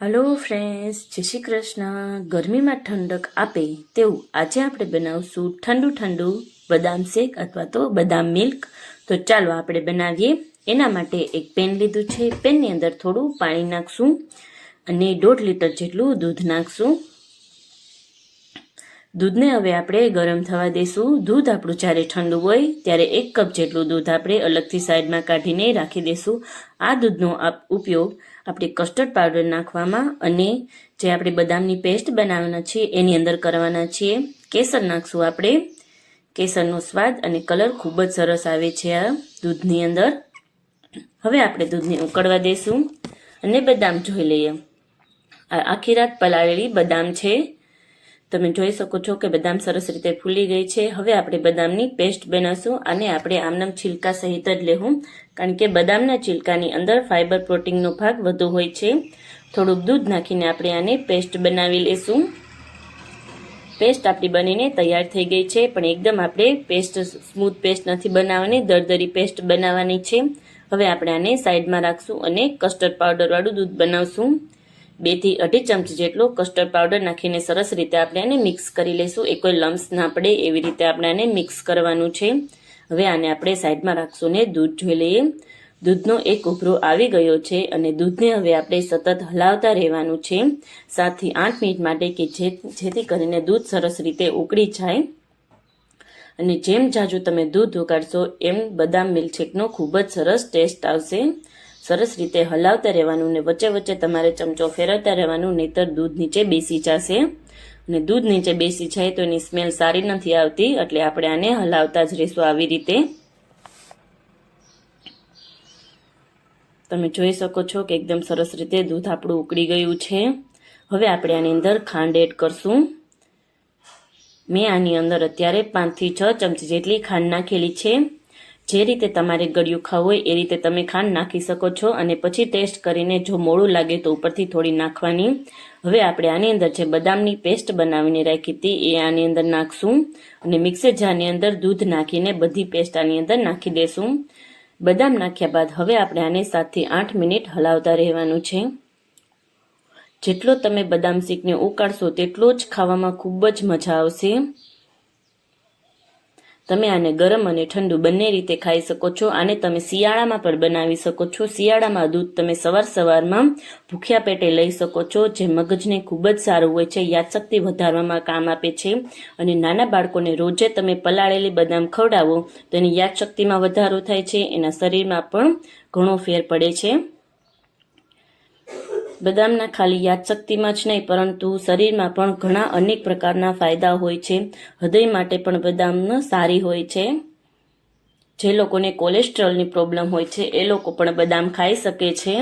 Hello friends જય શ્રી કૃષ્ણ. ગરમીમાં ઠંડક આપે તેવું આજે આપણે બનાવશું ઠંડુ ઠંડુ બદામ શેક અથવા તો બદામ મિલ્ક. તો ચાલો આપણે બનાવીએ. એના માટે એક પેન લીધું છે. પેનની અંદર થોડું પાણી નાખશું અને દોઢ લીટર જેટલું દૂધ નાખશું. દૂધને હવે આપણે ગરમ થવા દઈશું દૂધ આપણું જ્યારે ઠંડુ હોય ત્યારે એક કપ જેટલું દૂધ આપણે અલગથી સાઈડમાં કાઢીને રાખી દઈશું આ દૂધનો ઉપયોગ આપણે કસ્ટર્ડ પાવડર નાખવામાં અને જે આપણે બદામની પેસ્ટ બનાવવાના છીએ, એની અંદર કરવાના છીએ. કેસર નાખશું આપણે. કેસરનો સ્વાદ અને કલર ખૂબ જ સરસ આવે છે આ દૂધની અંદર. હવે આપણે દૂધને ઉકળવા દઈશું અને બદામ જોઈ લઈએ. આ આખી રાત પલાળેલી બદામ છે. તમે જોઈ શકો છો કે બદામ સરસ રીતે ફૂલી ગઈ છે. હવે આપણે બદામની પેસ્ટ બનાવશું અને આપણે આમનામ છિલકા સહિત જ લેવું કારણ કે બદામના છિલકાની અંદર ફાઇબર પ્રોટીનનો ભાગ વધુ હોય છે. થોડુંક દૂધ નાખીને આપણે આને પેસ્ટ બનાવી લેશું. પેસ્ટ આપણી બનીને તૈયાર થઈ ગઈ છે, પણ એકદમ આપણે પેસ્ટ સ્મૂથ પેસ્ટ નથી બનાવવાની, દરદરી પેસ્ટ બનાવવાની છે. હવે આપણે આને સાઈડમાં રાખશું અને કસ્ટર્ડ પાવડરવાળું દૂધ બનાવશું. બેથી અઢી ચમચી જેટલો કસ્ટર્ડ પાવડર નાખીને સરસ રીતે આપણે આને મિક્સ કરી લઈશું એ કોઈ લમ્સ ના પડે, એવી રીતે આપણે આને મિક્સ કરવાનું છે. હવે આને આપણે સાઈડમાં રાખશું ને દૂધ જોઈ લઈએ. દૂધનો એક ઉભરો આવી ગયો છે અને દૂધને હવે આપણે સતત હલાવતા રહેવાનું છે. સાતથી આઠ મિનિટ માટે કે જેથી કરીને દૂધ સરસ રીતે ઉકળી જાય. અને જેમ જાજુ તમે દૂધ ઉકાળશો એમ બદામ મિલ્કશેકનો ખૂબ જ સરસ ટેસ્ટ આવશે. સરસ રીતે હલાવતા રહેવાનું ને વચ્ચે વચ્ચે તમારે ચમચો ફેરવતા રહેવાનું, નહીતર દૂધ નીચે બેસી જશે. અને દૂધ નીચે બેસી જાય તો એની સ્મેલ સારી નથી આવતી, એટલે આપણે આને હલાવતા જ રહીશું આવી રીતે. તમે જોઈ શકો છો કે એકદમ સરસ રીતે દૂધ આપણું ઉકળી ગયું છે. હવે આપણે આની અંદર ખાંડ એડ કરશું. મેં આની અંદર અત્યારે પાંચથી છ ચમચી જેટલી ખાંડ નાખેલી છે. જે રીતે તમારે ગળ્યું ખાવું હોય એ રીતે તમે ખાંડ નાખી શકો છો અને પછી ટેસ્ટ કરીને જો મોડું લાગે તો ઉપરથી થોડી નાખવાની. હવે આપણે આની અંદર જે બદામની પેસ્ટ બનાવીને રાખી હતી એ આની અંદર નાખશું અને મિક્સર જારની અંદર દૂધ નાખીને બધી પેસ્ટ આની અંદર નાખી દેશું. બદામ નાખ્યા બાદ હવે આપણે આને સાતથી આઠ મિનિટ હલાવતા રહેવાનું છે. જેટલો તમે બદામ શીકને ઉકાળશો તેટલો જ ખાવામાં ખૂબ જ મજા આવશે. તમે આને ગરમ અને ઠંડુ બંને રીતે ખાઈ શકો છો. આને તમે શિયાળામાં પણ બનાવી શકો છો. શિયાળામાં દૂધ તમે સવાર સવારમાં ભૂખ્યા પેટે લઈ શકો છો, જે મગજને ખૂબ જ સારું હોય છે, યાદશક્તિ વધારવામાં કામ આપે છે. અને નાના બાળકોને રોજે તમે પલાળેલી બદામ ખવડાવો, તો એની યાદશક્તિમાં વધારો થાય છે. એના શરીરમાં પણ ઘણો ફેર પડે છે. બદામના ખાલી યાદશક્તિમાં જ નહીં, પરંતુ શરીરમાં પણ ઘણા અનેક પ્રકારના ફાયદા હોય છે. હૃદય માટે પણ બદામ સારી હોય છે. જે લોકોને કોલેસ્ટ્રોલની પ્રોબ્લેમ હોય છે, એ લોકો પણ બદામ ખાઈ શકે છે.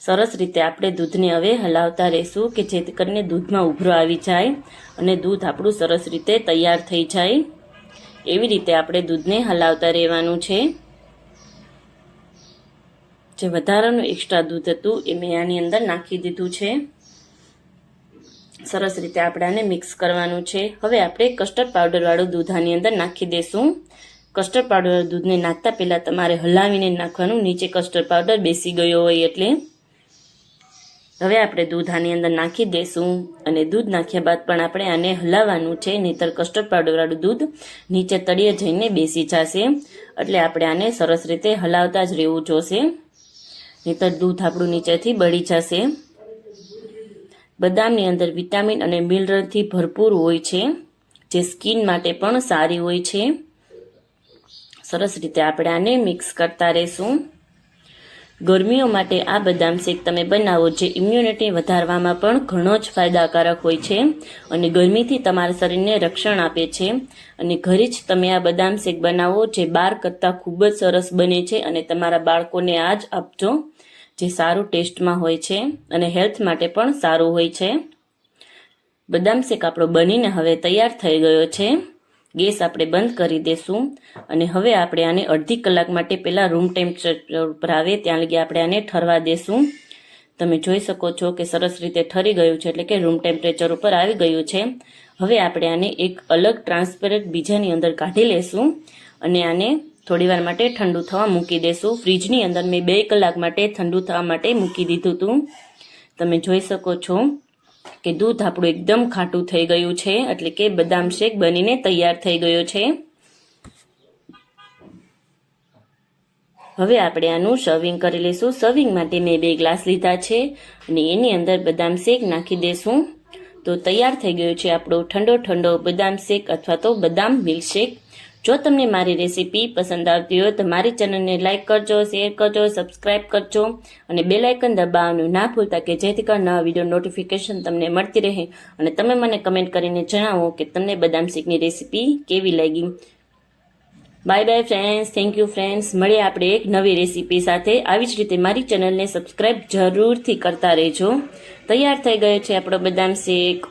સરસ રીતે આપણે દૂધને હવે હલાવતા રહીશું કે જેથી કરીને દૂધમાં ઉભરો આવી જાય અને દૂધ આપણું સરસ રીતે તૈયાર થઈ જાય. એવી રીતે આપણે દૂધને હલાવતા રહેવાનું છે. જે વધારાનું એક્સ્ટ્રા દૂધ હતું એ મેં આની અંદર નાખી દીધું છે. સરસ રીતે આપણે આને મિક્સ કરવાનું છે. હવે આપણે કસ્ટર્ડ પાવડરવાળું દૂધ આની અંદર નાખી દઈશું કસ્ટર્ડ પાવડર દૂધને નાખતા પહેલાં તમારે હલાવીને નાખવાનું. નીચે કસ્ટર્ડ પાવડર બેસી ગયો હોય એટલે. હવે આપણે દૂધ આની અંદર નાખી દઈશું અને દૂધ નાખ્યા બાદ પણ આપણે આને હલાવવાનું છે. નહીતર કસ્ટર્ડ પાવડરવાળું દૂધ નીચે તળીએ જઈને બેસી જશે. એટલે આપણે આને સરસ રીતે હલાવતા જ રહેવું જોશે. નહીતર દૂધ આપણું નીચેથી બળી જશે. બદામની અંદર વિટામિન અને મિનરલથી ભરપૂર હોય છે, જે સ્કિન માટે પણ સારી હોય છે. સરસ રીતે આપણે આને મિક્સ કરતા રહેશું. ગરમીઓ માટે આ બદામ શેક તમે બનાવો જે ઇમ્યુનિટી વધારવામાં પણ ઘણો જ ફાયદાકારક હોય છે અને ગરમીથી તમારા શરીરને રક્ષણ આપે છે. અને ઘરે જ તમે આ બદામ શેક બનાવો જે બાર કરતાં ખૂબ જ સરસ બને છે અને તમારા બાળકોને આ જ આપજો જે સારું ટેસ્ટમાં હોય છે અને હેલ્થ માટે પણ સારું હોય છે. બદામ શેક આપણો બનીને હવે તૈયાર થઈ ગયો છે. ગેસ આપણે બંધ કરી દેશું અને હવે આપણે આને અડધી કલાક માટે પહેલાં રૂમ ટેમ્પરેચર ઉપર આવે, ત્યાં લગી આપણે આને ઠરવા દેશું. તમે જોઈ શકો છો કે સરસ રીતે ઠરી ગયું છે, એટલે કે રૂમ ટેમ્પરેચર ઉપર આવી ગયું છે. હવે આપણે આને એક અલગ ટ્રાન્સપેરન્ટ બીજાની અંદર કાઢી લેશું અને આને થોડીવાર માટે ઠંડુ થવા મૂકી દેશું. ફ્રીજની અંદર મેં બે કલાક માટે ઠંડુ થવા માટે મૂકી દીધું હતું તમે જોઈ શકો છો કે દૂધ આપણું એકદમ ખાટું થઈ ગયું છે, એટલે કે બદામ શેક બનીને તૈયાર થઈ ગયો છે. હવે આપણે આનું સર્વિંગ કરી લઈશું. સર્વિંગ માટે મેં બે ગ્લાસ લીધા છે અને એની અંદર બદામ શેક નાખી દેશું. તો તૈયાર થઈ ગયો છે આપણો ઠંડો ઠંડો બદામ શેક અથવા તો બદામ મિલ્કશેક. જો તમને મારી રેસીપી પસંદ આવતી હોય તો મારી ચેનલને લાઇક કરજો, શેર કરજો, સબસ્ક્રાઇબ કરજો અને બેલ આઇકન દબાવવાનું ના ભૂલતા કે જેથી કરી નવા વીડિયો નોટિફિકેશન તમને મળતી રહે અને તમે મને કમેન્ટ કરીને જણાવો કે તમને બદામ શેકની રેસીપી કેવી લાગી. Bye bye friends thank you friends મળીએ આપણે એક નવી રેસીપી સાથે. આવી જ રીતે મારી ચેનલને સબસ્ક્રાઇબ જરૂરથી કરતા રહેજો. તૈયાર થઈ ગયો છે આપણો બદામ શેક